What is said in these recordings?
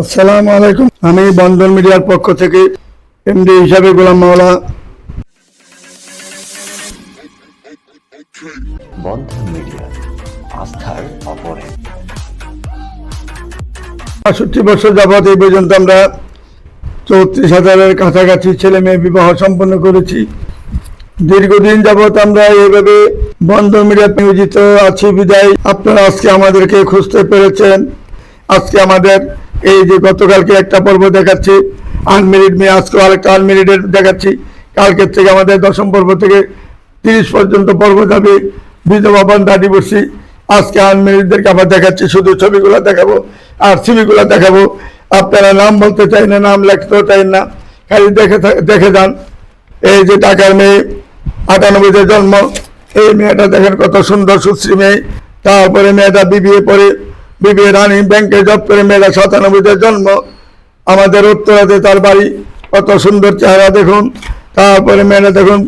আসসালামু আলাইকুম আমি বন্ধন মিডিয়ার পক্ষ থেকে এমডি হিসাবে গোলাম মাওলা। বন্ধন মিডিয়া আস্থার অপরে। বাষট্টি বছর যাবৎ এই পর্যন্ত আমরা চৌত্রিশ হাজারের কাছাকাছি ছেলে মেয়ে বিবাহ সম্পন্ন করেছি। দীর্ঘদিন যাবৎ আমরা এইভাবে বন্ধ মিডিয়া নিয়োজিত আছি। বিদায়। আপনারা আজকে আমাদেরকে খুঁজতে পেরেছেন। আজকে আমাদের এই যে গতকালকে একটা পর্ব দেখাচ্ছি আনমেরিড মেয়ে, আজকে আরেকটা আনমেরিডের দেখাচ্ছি। কালকের থেকে আমাদের দশম পর্ব থেকে তিরিশ পর্যন্ত পর্ব যাবে, বিধবা বন্ধা ডিভোর্সি আজকে আনমেরিডদেরকে আবার দেখাচ্ছি, শুধু ছবিগুলো দেখাবো আর ছবিগুলো দেখাবো। আপনারা নাম বলতে চাই না, নাম লিখতেও চাই না, খালি দেখে দেখে যান। এই যে টাকার মেয়ে, আটানব্বইতে জন্ম, এই মেয়েটা দেখেন কত সুন্দর সুশ্রী মেয়ে তারপরে মেয়েটা বিবিএ পড়ে। বিবিএ রানী ব্যাংকে জব করে মেয়েটা সাতানব্বইতে জন্ম। আমাদের উত্তরাতে তার বাড়ি। কত সুন্দর চেহারা দেখুন। তারপরে মেয়েটা দেখুন,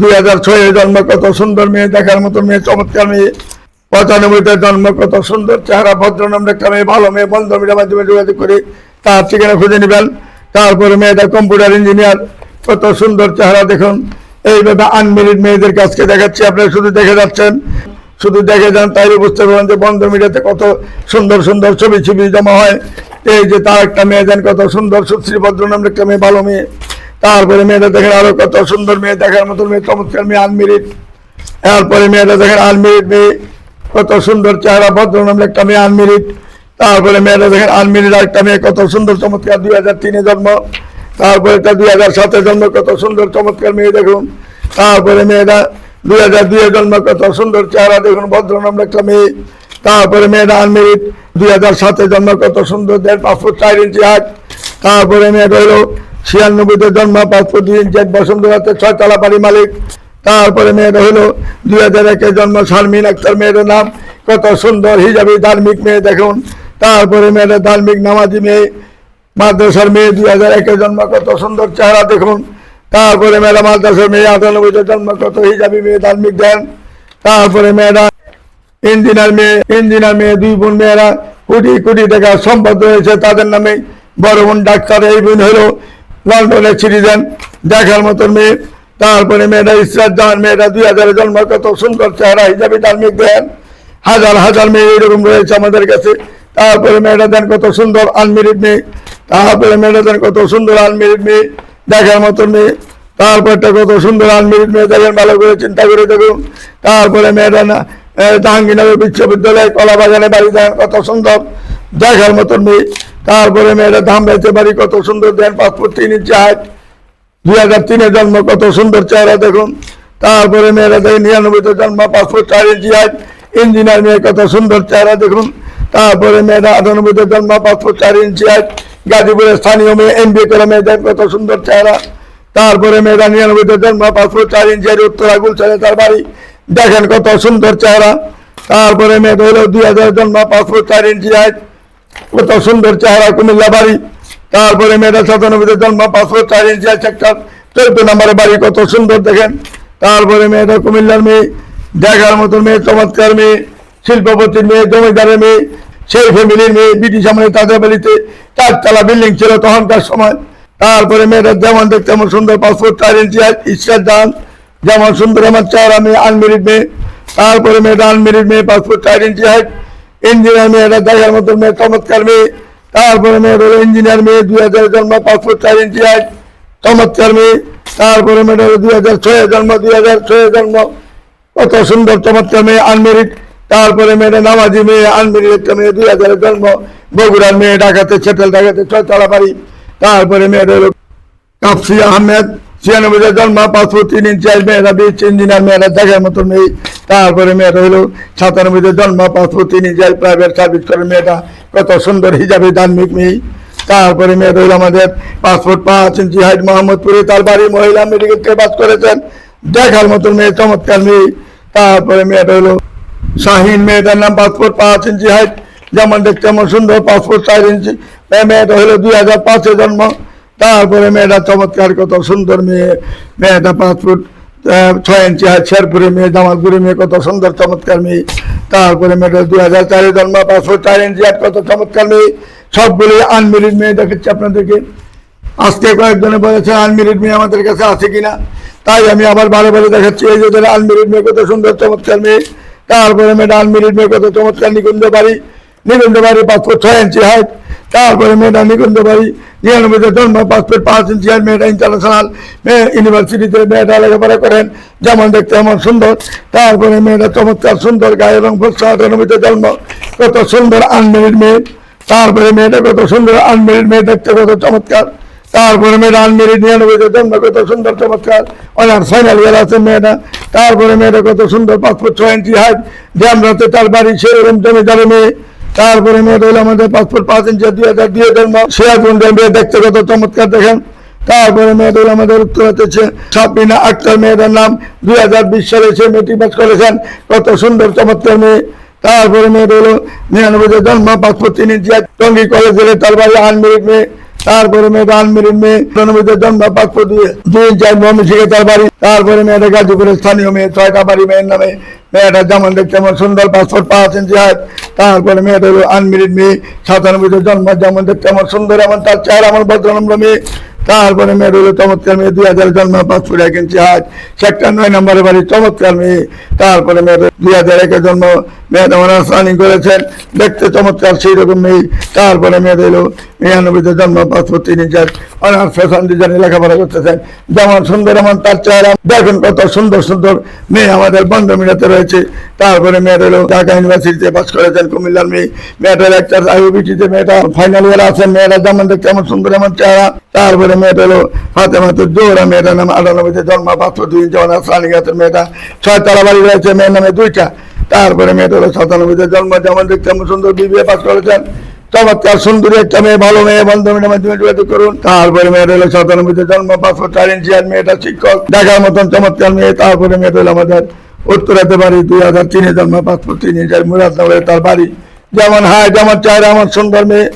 দুই হাজার ছয়ে জন্ম, কত সুন্দর মেয়ে, দেখার মতো মেয়ে, চমৎকার মেয়ে। পঁচানব্বইতে জন্ম, কত সুন্দর চেহারা, ভদ্রনাম একটা মেয়ে, ভালো মেয়ে বন্ধ মিডিয়ার মাধ্যমে যোগাযোগ করে তার ঠিকানা খুঁজে নেবেন। তারপরে মেয়েটা কম্পিউটার ইঞ্জিনিয়ার। কত সুন্দর চেহারা দেখুন। এইভাবে আনমেরিড মেয়েদের কাছকে দেখাচ্ছি। আপনারা শুধু দেখে যাচ্ছেন। শুধু দেখে যান তাইলে বুঝতে পারবেন যে বন্ধ মিডিয়াতে কত সুন্দর সুন্দর ছবি ছবি জমা হয়। এই যে তার একটা মেয়ে দেন কত সুন্দর সুশ্রী ভদ্রনাম একটা মেয়ে, ভালো মেয়ে। তারপরে মেয়েটা দেখেন আরও কত সুন্দর মেয়ে, দেখার মতো মেয়ে, চমৎকার মেয়ে, আনমেরিড। তারপরে মেয়েটা দেখেন আনমেরিড মেয়ে, কত সুন্দর চেহারা ভদ্রনাম একটা মেয়ে, আনমেরিড। তারপরে মেয়েটা দেখেন আনমেরিড একটা মেয়ে, কত সুন্দর, চমৎকার, দুই হাজার তিনে জন্ম। তারপরে একটা দুই হাজার সাতে জন্ম, কত সুন্দর, চমৎকার মেয়ে, দেখুন। তারপরে মেয়েটা দুই হাজার দুয়ে জন্ম কত সুন্দর চেহারা দেখুন ভদ্রনাম একটা মেয়ে। তারপরে মেয়েটা আনমেরিড দুই হাজার সাতে জন্ম কত সুন্দর দেড় পাঁচ ফুট চার ইঞ্চি হাট তারপরে মেয়েটা হলো ছিয়ানব্বইতে জন্ম পাঁচ ফুট দুই ইঞ্চি হাইট, বসন্তরাতে ছয়তলা বাড়ি মালিক। তারপরে মেয়েটা হলো দুই হাজার একে জন্ম শারমিন আক্তার মেয়ের নাম। কত সুন্দর হিজাবি ধার্মিক মেয়ে দেখুন। তারপরে মেয়েটা ধার্মিক নামাজি মেয়ে মাদ্রাসার মেয়ে দুই হাজার একে জন্ম কত সুন্দর চেহারা দেখুন। তারপরে মেয়েরা মাদ্রাসার মেয়ে আটানব্বইতে জন্ম কত হিজাবি মেয়ে, ধার্মিক দেন তারপরে মেয়েরা ইঞ্জিনিয়ার মেয়ে ইঞ্জিনিয়ার মেয়ে, দুই বোন মেয়েরা কোটি কোটি টাকা সম্পদ রয়েছে। তাদের নামে বড় বোন ডাক্তার এই বোন হলো লন্ডনের সিটিজেন দেখার মতন মেয়ে। তারপরে মেয়েরা ইসরাত জাহান মেয়েরা দুই হাজারে জন্ম কত সুন্দর চেহারা, হিসাবে, ধার্মিক দেন হাজার হাজার মেয়ে এরকম রয়েছে আমাদের কাছে। তারপরে মেয়েরা দেন কত সুন্দর আনমেরিড মেয়ে। তারপরে মেয়েরা দেন কত সুন্দর আনমেরিড মেয়ে। দেখার মতন মেয়ে তারপরটা কত সুন্দর আনমেরিড মেয়ে দেখেন, ভালো করে চিন্তা করে দেখুন। তারপরে মেয়েরা না জাহাঙ্গীরনগর বিশ্ববিদ্যালয় কলা বাগানে বাড়ি দেন কত সুন্দর, দেখার মতন মেয়ে তারপরে মেয়েরা ধাম বেচে বাড়ি, কত সুন্দর দেন পাসপোর্ট তিন ইঞ্চি হাইট। দুই হাজার তিনে জন্ম, কত সুন্দর চেহারা দেখুন। তারপরে মেয়েরা দেখেন, নিরানব্বইতে জন্ম পাসপোর্ট চার ইঞ্চি ইঞ্জিনিয়ার মেয়ে, কত সুন্দর চেহারা দেখুন। তারপরে মেয়েরা আটানব্বইতে জন্ম পাসপোর্ট চার ইঞ্চি হাইট। গাজীপুরের স্থানীয় মেয়ে এম বি করে মেয়ে দেখেন কত সুন্দর চেহারা। তারপরে মেয়েরা নিরানব্বইতে জন্ম, পাসপোর্ট চার ইঞ্চি হাইট উত্তরা গুলশানে তার বাড়ি। দেখেন কত সুন্দর চেহারা। তারপরে মেয়েটা হলো দুই হাজার জন্ম, পাসপোর্ট চার ইঞ্চি হাইট কত সুন্দর চেহারা, কুমিল্লা বাড়ি। তারপরে মেয়েটা সাতানব্বইতে জন্ম, পাসপোর্ট চার ইঞ্চি সেক্টর চৌদ্দ নম্বরে বাড়ি, কত সুন্দর দেখেন। তারপরে মেয়েটা কুমিল্লার মেয়ে, দেখার মতো মেয়ে, চমৎকার মেয়ে, শিল্পপতির মেয়ে, জমিদারের মেয়ে সেই ফ্যামিলির মেয়ে ব্রিটিশ আমলে তাদের বাড়িতে চারতলা বিল্ডিং ছিল তখনকার সময়। তারপরে মেয়েটা যেমন দেখতে তেমন সুন্দর পাসপোর্ট, চার ইঞ্চি ইচ্ছার দান যেমন সুন্দর আমার চেহারা মেয়ে আনমেরিড মেয়ে। তারপরে মেয়েটা আনমেরিড মেয়ে, পাসপোর্ট চার ইঞ্চি হাইট ইঞ্জিনিয়ার মেয়েরা দেখার মতো মেয়ে, চমৎকার মেয়ে। তারপরে হলো ইঞ্জিনিয়ার মেয়ে দুই হাজার জন্ম, পাসপোর্ট চার ইঞ্চি হাইট চমৎকার মেয়ে। তারপরে মেয়েটা দুই হাজার ছয় জন্ম দুই হাজার ছয় জন্ম। কত সুন্দর, চমৎকার মেয়ে আনমেরিড তারপরে মেয়েটা নামাজি মেয়ে আনমেরিড একটা মেয়ে, দুই হাজারের জন্ম। বগুড়ার মেয়ে ঢাকাতে ছেটেল ঢাকাতে ছয়তলা বাড়ি। তারপরে মেয়েটা হলো কাপসি আহমেদ। ছিয়ানব্বইতে জন্ম পাসপোর্ট তিন ইঞ্চি আইস মেয়েরা বিশ ইঞ্জিনিয়ার মেয়েরা দেখার মতো মেয়ে। তারপরে মেয়েটা হলো সাতানব্বইতে জন্ম পাসপোর্ট তিন ইঞ্চি প্রাইভেট সার্ভিস করে মেয়েটা। কত সুন্দর হিজাবে ধার্মিক মেয়ে। তারপরে মেয়েটা হলো আমাদের পাসপোর্ট পাঁচ ইঞ্চি হাইট মোহাম্মদপুরে। তার বাড়ি মহিলা মেডিকেল থেকে পাস করেছেন। দেখার মতো মেয়ে, চমৎকার মেয়ে। তারপরে মেয়েটা হলো শাহিন মেয়েটার নাম, পাসপোর্ট পাঁচ ইঞ্চি হাইট যেমন দেখতে তেমন সুন্দর পাসপোর্ট চার ইঞ্চি। মেয়েটা হলো দুই হাজার পাঁচে জন্ম। তারপরে মেয়েটা চমৎকার কত সুন্দর মেয়ে। মেয়েটা ফুট ছয় ইঞ্চি হাইট শেরপুরে মেয়ে জামালপুরে মেয়ে কত সুন্দর চমৎকার মেয়ে। তারপরে মেয়েটা দুই হাজার চারে জন্ম ফুট চার ইঞ্চি হাইট কত চমৎকার মেয়ে। সবগুলি আনমেরিড মেয়ে দেখাচ্ছি আপনাদেরকে। আজকে কয়েকজনে বলেছে আনমেরিড মেয়ে আমাদের কাছে আছে কিনা। তাই আমি আবার বারে বারে দেখাচ্ছি, এই যে আনমেরিড মেয়ে কত সুন্দর চমৎকার মেয়ে। তারপরে মেয়েটা আনমেরিড মেয়ে কত চমৎকার নিকুঞ্জ বাড়ি। নিকুঞ্জ বাড়ি ফুট ছয় ইঞ্চি হাইট তারপরে মেয়েটা নিকুঞ্জ বাড়ি নিরানব্বইতে জন্ম ফুট পাঁচ ইঞ্চি হাইট মেয়েটা ইন্টারন্যাশনাল মেয়ে ইউনিভার্সিটিতে মেয়েটা লেখাপড়া করেন। যেমন দেখতে এমন সুন্দর। তারপরে মেয়েটা চমৎকার সুন্দর গায়ে ফসা আটানব্বইতে জন্ম। কত সুন্দর আনমেরিড মেয়ে। তারপরে মেয়েটা কত সুন্দর আনমেরিড মেয়ে দেখতে কত চমৎকার। তারপরে মেয়েটা আনমেরিড নিরানব্বইতে জন্ম কত সুন্দর চমৎকার। অনার ফাইনাল ইয়ার আছে মেয়েটা। তারপরে মেয়েটা কত সুন্দর ফুট ছয় ইঞ্চি হাইট ড্যামরাতে তার বাড়ি সেরকম জমিদারে মেয়ে তারপরে মেয়েটা হলো আমাদের ফুট পাঁচ ইঞ্চি দুই হাজার দুই জন্ম সিরাজগঞ্জে মেয়ে দেখতে কত চমৎকার দেখেন। তারপরে মেয়েটা হলো আমাদের উত্তরাতে সাবিনা আক্তার মেয়েটার নাম। দুই হাজার বিশ সালে সে মেট্রিক পাস করেছেন। কত সুন্দর চমৎকার মেয়ে। তারপরে মেয়েটা হলো নিরানব্বইতে জন্ম ফুট তিন ইঞ্চি টঙ্গি কলেজে তার বাড়ি আনমেরিড মেয়ে। তারপরে মেয়েটা আনমেরিড মেয়ে নিরানব্বইতে জন্ম পাঁচ দিয়ে দুই চার মমি শিখে তার বাড়ি। তারপরে মেয়েটা গাজীপুরের স্থানীয় মেয়ে, ছয়টা বাড়ি মেয়ের নামে। মেয়েটা যেমন দেখতে আমার সুন্দর পাসপোর্ট ফুট পাঁচ ইঞ্চি হাত তারপরে মেয়েটা হলো মেয়ে সাতানব্বইতে জন্ম, যেমন দেখতে আমার সুন্দর, এমন তার চেহারা আমার ভদ্রনম্র মেয়ে। তারপরে মেয়ের হলো চমৎকার মেয়ে, দুই হাজার জন্ম, পাঁচ এক ইঞ্চি হাত সেক্টর নয় নম্বরের বাড়ি, চমৎকার মেয়ে। তারপরে মেয়ের দুই হাজার একে জন্ম মেয়েটা ওনার করেছেন, দেখতে চমৎকার সেই রকম মেয়ে। তারপরে মেয়ের হলো নিরানব্বইতে জন্ম, পাঁচ ফুট তিন ইঞ্চার অনার ফ্যাশন ডিজাইনে লেখাপড়া করতেছেন। যেমন সুন্দর এমন তার চেহারা, দেখুন কত সুন্দর সুন্দর মেয়ে আমাদের বন্ধ মিলাতে রয়েছে। তারপরে মেয়ের হলো ঢাকা ইউনিভার্সিটিতে পাস করেছেন কুমিল্লার মেয়ে। মেয়েটার একটা আইওবিটিতে মেয়েটা ফাইনাল ইয়ার আছেন মেয়েরা যেমন দেখতে এমন সুন্দর এমন চেহারা। তারপরে মেয়েটা হলো হাতে মাত্র জোড়া মেয়েটার নাম আটানব্বইতে জন্ম পাত্র দুই ইঞ্চি অনার মেয়েটা। ছয় তালা বাড়ি রয়েছে মেয়ের নামে দুইটা। তারপরে মেয়েটা হলো সাতানব্বইতে জন্ম, যেমন দেখতে এমন সুন্দর বিবিএ পাস করেছেন। চমৎকার, সুন্দরী একটা মেয়ে, ভালো মেয়ে বন্ধু মেয়ের মাধ্যমে যোগাযোগ করুন। তারপরে মেয়েটা হলো সাতানব্বইতে জন্ম পাঁচশো চার ইঞ্চি আর মেয়েটা শিক্ষক। দেখার মতন চমৎকার মেয়ে। তারপরে মেয়েটা হলো আমাদের উত্তরাতে বাড়ি, দুই হাজার তিনে জন্ম পাঁচশো তিন ইঞ্চার মুরাদনগরে তার বাড়ি। যেমন হায়, যেমন চায় এমন সুন্দর মেয়ে।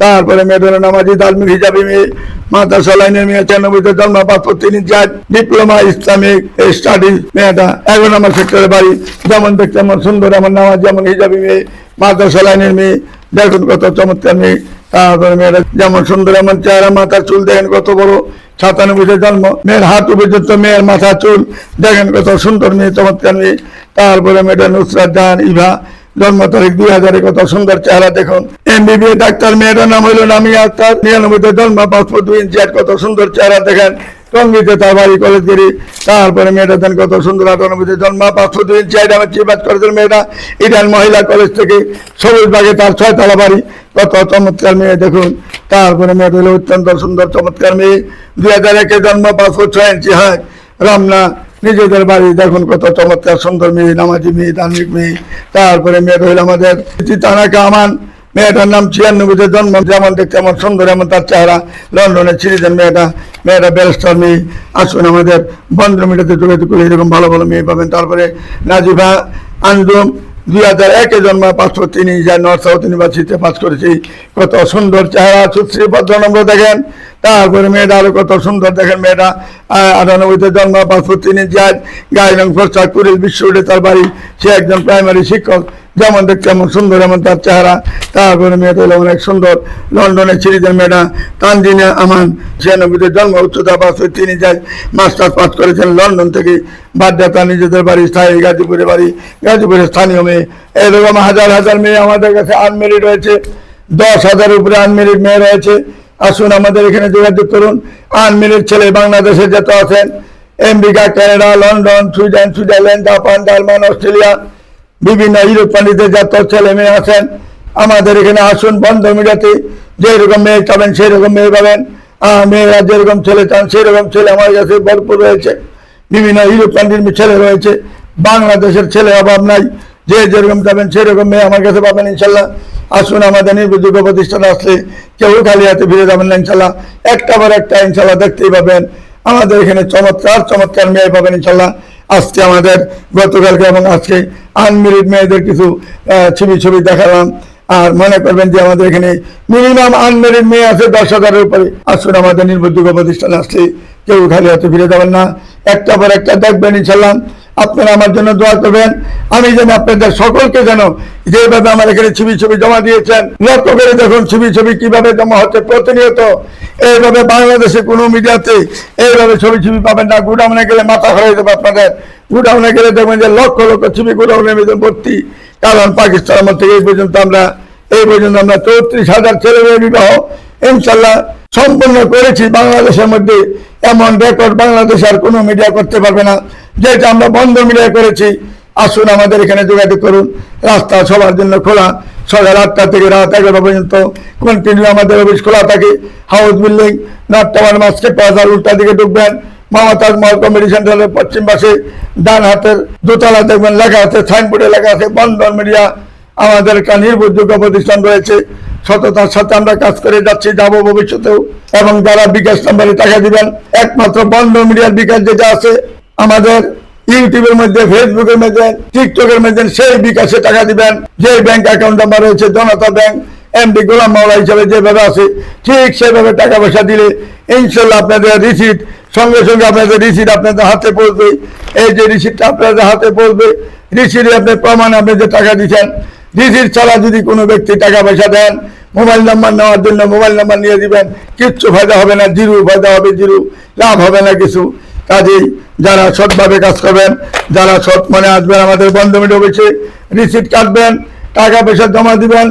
তারপরে হলো নামাজি, ধার্মিক হিসাবে মেয়ে মাতা সালাইনের মেয়ে ছিয়ানব্বইতে জন্ম পাঁচশো তিন ইঞ্চার ডিপ্লোমা, ইসলামিক স্টাডি মেয়েটা। এগারো নম্বর সেক্টরের বাড়ি, যেমন দেখতে আমার সুন্দর এমন নামাজ যেমন হিসাবে মেয়ে মাতা সালাইনের মেয়ে, দেখুন কত চমৎকার মেয়ে। তারপরে মেয়েরা যেমন সুন্দর, এমন চেহারা, মাথার চুল, দেখেন কত বড় সাতানব্বইতে জন্ম। মেয়ের হাত পর্যন্ত মেয়ের মাথা চুল, দেখেন কত সুন্দর মেয়ে, চমৎকার মেয়ে। তারপরে মেয়েটা নুসরাত জাহান ইভা জন্ম তারিখ দুই হাজারে কত সুন্দর চেহারা দেখুন। এমবিবিএ ডাক্তার, মেয়েটার নাম হইল নামি আক্তার। নিরানব্বইতে জন্ম পাসপোর্ট দুই ইঞ্চি কত সুন্দর চেহারা দেখেন। টঙ্গিতে তার বাড়ি কলেজগিরি তারপরে মেয়েটা দেন কত সুন্দর, আটানব্বইতে জন্ম পাঁচশো দুই ইঞ্চি আমার চিবাজ করেছেন মেয়েটা। ইরান মহিলা কলেজ থেকে সবুজ বাগে তার ছয়তলা বাড়ি। কত চমৎকার মেয়ে দেখুন। তারপরে মেয়েটা হলো অত্যন্ত সুন্দর, চমৎকার মেয়ে। দুই হাজার একে জন্ম পাঁচশো ছয় ইঞ্চি, হয়। রমনা নিজেদের বাড়ি দেখুন কত চমৎকার, সুন্দর মেয়ে, নামাজি মেয়ে ধার্মিক মেয়ে, তারপরে মেয়েটা হইল আমাদের তানাকা আমান মেয়েটার নাম ছিয়ানব্বইতে জন্ম, যেমন দেখতে এমন সুন্দর, এমন তার চেহারা। লন্ডনে ছিলেন মেয়েটা মেয়েটা ব্যারিস্টার মেয়ে। আসুন আমাদের বন্ধ মিটাতে যোগাযোগ করে এরকম ভালো ভালো মেয়ে পাবেন। তারপরে নাজিফা আঞ্জুম দুই হাজার একে জন্ম পাঁচশো তিন যা নর্থ সাউথ ইউনিভার্সিটিতে পাস করেছি। কত সুন্দর চেহারা, সুশ্রী ভদ্রনম্র দেখেন। তারপরে মেয়েটা আরও কত সুন্দর দেখেন মেয়েটা। আটানব্বইতে জন্ম পাঁচশো তিন ইঞ্চার গায়ে রং পোশাক কুড়িল বিশ্ব তার বাড়ি। সে একজন প্রাইমারি শিক্ষক। যেমন দেখতে এমন সুন্দর এমন তার চেহারা তারপরে মেয়েটা হলো অনেক সুন্দর। লন্ডনের ছিরিদের মেয়েটা তানজিনা আমান ছিয়ানব্বইতে জন্ম উচ্চতা পাঁচশো তিনি ইঞ্চার মাস্টার পাস করেছেন লন্ডন থেকে। তার নিজেদের বাড়ি, স্থায়ী গাজীপুরে বাড়ি, গাজীপুরের স্থানীয় মেয়ে। এরকম হাজার হাজার মেয়ে আমাদের কাছে আনমেরিড রয়েছে। দশ হাজারের উপরে আনমেরিড মেয়ে রয়েছে। আসুন আমাদের এখানে যোগাযোগ করুন। আনমেরিড ছেলে বাংলাদেশে যত আছেন। America Canada, London, Sweden, Switzerland, Japan, German, Australia. বিভিন্ন ইউরোপ কান্ট্রিতে যত ছেলে মেয়ে আছেন, আমাদের এখানে আসুন, বন্ধ মিডিয়াতে যেরকম মেয়ে চাবেন সেই রকম মেয়ে পাবেন। মেয়েরা যেরকম ছেলে চান সেই রকম ছেলে আমার কাছে ভরপুর রয়েছে। বিভিন্ন ইউরোপ কান্ট্রির ছেলে রয়েছে। বাংলাদেশের ছেলে অভাব নাই। যে যেরকম যাবেন সেরকম মেয়ে আমার কাছে পাবেন, ইনশাল্লাহ। আসুন, আমাদের নির্ভরযোগ্য প্রতিষ্ঠান আসলে কেউ খালি হাতে ফিরে যাবেন না, ইনশাল্লাহ। একটা পর একটা, ইনশাল্লাহ, দেখতেই পাবেন। আমাদের এখানে চমৎকার চমৎকার মেয়ে পাবেন, ইনশাল্লাহ। আজকে আমাদের গতকালকে এবং আজকে আনমেরিড মেয়েদের কিছু ছবি ছবি দেখালাম। আর মনে করবেন যে আমাদের এখানে মিনিমাম আনমেরিড মেয়ে আছে দশ হাজারের উপরে। আসুন আমাদের নির্ভরযোগ্য প্রতিষ্ঠান আসলে কেউ খালি হাতে ফিরে যাবেন না। একটা পর একটা দেখবেন ইনশাল্লাহ আপনারা আমার জন্য দোয়া করবেন। আমি যেন আপনাদের সকলকে যেন যেভাবে আমার এখানে ছবি ছবি জমা দিয়েছেন, লক্ষ্য করে দেখুন ছবি ছবি কীভাবে জমা হচ্ছে প্রতিনিয়ত। এইভাবে বাংলাদেশে কোনো মিডিয়াতে এইভাবে ছবি ছবি পাবেন না। গুডাউনে গেলে মাথা হয়ে যাবে আপনাদের। গুডাউনে গেলে দেখবেন যে লক্ষ লক্ষ ছবি গুডাউনের ভিতরে ভর্তি। কারণ পাকিস্তান আমার থেকে এই পর্যন্ত আমরা, এই পর্যন্ত আমরা চৌত্রিশ হাজার ছেলে মেয়ে বিবাহ ইনশাল্লাহ সম্পূর্ণ করেছি। বাংলাদেশের মধ্যে এমন রেকর্ড বাংলাদেশ আর কোনো মিডিয়া করতে পারবে না। যেটা আমরা বন্ধ মিডিয়া করেছি, আসুন আমাদের এখানে যোগাযোগ করুন। রাস্তা সবার জন্য খোলা। সকাল আটটা থেকে রাত এগারোটা পর্যন্ত কন্টিনিউ আমাদের অফিস খোলা থাকে। হাউস বিল্ডিং নর্থ টাওয়ার প্লাজার উল্টা দিকে ঢুকবেন। মমতাজ মহল কমিটি সেন্টারের পশ্চিম পাশে ডান হাতের দোতলা দেখবেন লেখা আছে, সাইনবোর্ডে লেখা আছে, বন্ধন মিডিয়া। আমাদের একটা নির্ভরযোগ্য প্রতিষ্ঠান রয়েছে। সততার সাথে আমরা কাজ করে যাচ্ছি, যাব ভবিষ্যতেও। এবং যারা বিকাশ নাম্বারে টাকা দিবেন, একমাত্র বন্ধ মিডিয়ার বিকাশ যেটা আছে আমাদের ইউটিউবের মধ্যে ফেসবুকের মধ্যে টিকটকের মধ্যে সেই বিকাশে টাকা দিবেন। যে ব্যাংক অ্যাকাউন্ট নাম্বার রয়েছে, জনতা ব্যাংক এমডি গোলাম মাওলা হিসাবে যেভাবে আছে, ঠিক সেভাবে টাকা পয়সা দিলে ইনশাল্লাহ আপনাদের রিসিট সঙ্গে সঙ্গে আপনাদের রিসিট আপনাদের হাতে পড়বে। এই যে রিসিটটা আপনাদের হাতে পড়বে রিসিটে আপনি প্রমাণ আপনি যে টাকা দিচ্ছেন রিসিট ছাড়া যদি কোনো ব্যক্তি টাকা পয়সা দেন, মোবাইল নাম্বার নেওয়ার জন্য মোবাইল নাম্বার নিয়ে দিবেন, কিচ্ছু ফায়দা হবে না, জিরো, ফায়দা হবে জিরো, লাভ হবে না কিছু। কাজেই যারা সৎভাবে কাজ করবেন, যারা সৎ মনে আসবেন আমাদের বন্ধ মিটে অফিসে, রিসিট কাটবেন টাকা পয়সা জমা দিবেন,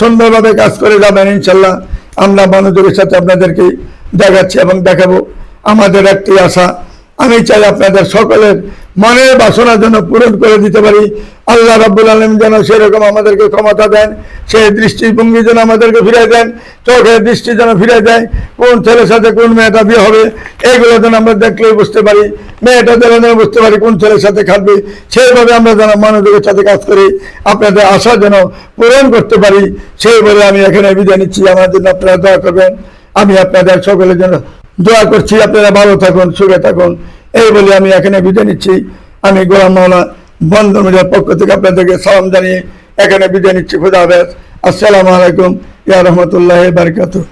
সুন্দরভাবে কাজ করে যাবেন ইনশাল্লাহ আমরা মনোযোগের সাথে আপনাদেরকে দেখাচ্ছি এবং দেখাবো। আমাদের একটি আশা আমি চাই আপনাদের সকলের মনের বাসনা জন্য পূরণ করে দিতে পারি। আল্লাহ রাব্বুল আলম যেন সেরকম আমাদেরকে ক্ষমতা দেন, সেই দৃষ্টিভঙ্গি যেন আমাদেরকে ফিরে দেন, চোখের দৃষ্টি যেন ফিরে দেয়, কোন ছেলের সাথে কোন মেয়েটা বিয়ে হবে এইগুলো যেন আমরা দেখলেই বুঝতে পারি, মেয়েটা যেন যেন বুঝতে পারি কোন ছেলের সাথে খাটবে, সেইভাবে আমরা যেন মনোযোগের সাথে কাজ করি, আপনাদের আশা যেন পূরণ করতে পারি, সেইভাবে আমি এখানে বিদায় নিচ্ছি। আমার জন্য আপনারা দোয়া করবেন। আমি আপনাদের সকলের জন্য দোয়া করছি, আপনারা ভালো থাকুন, সুখে থাকুন। এই বলে আমি এখানে বিদায় নিচ্ছি। আমি গোলাম মাওলা বন্ধ মিডিয়ার পক্ষ থেকে আপনাদেরকে সালাম জানিয়ে এখানে বিদায় নিচ্ছি। খুদা আসসালামু আলাইকুম। ইয়া রহমতুল্লাহ বারকাতুহ।